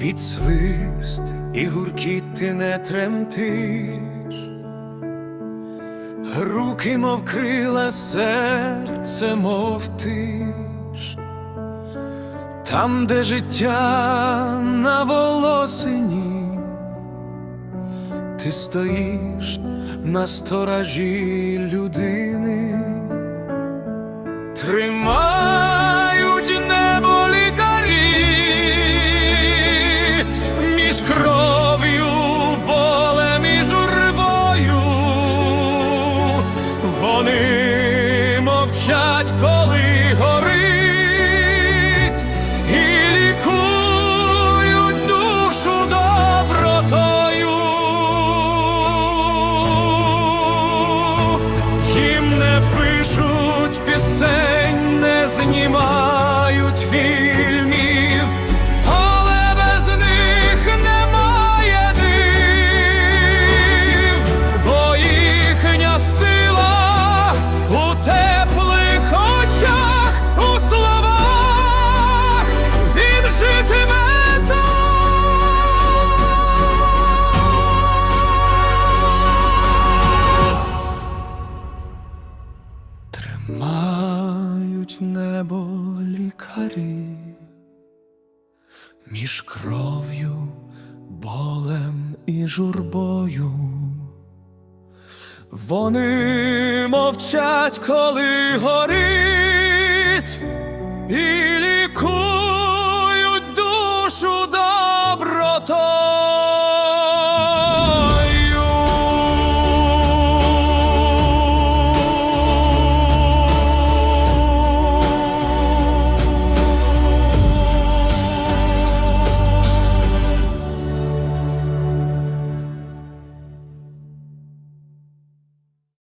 Під свист і гуркіт ти не тремтиш, руки, мов крила, серце, мов тиш, там, де життя на волосині, ти стоїш на сторажі людини, тримають Тримають небо лікарі між кров'ю, болем і журбою. Вони мовчать, коли горить,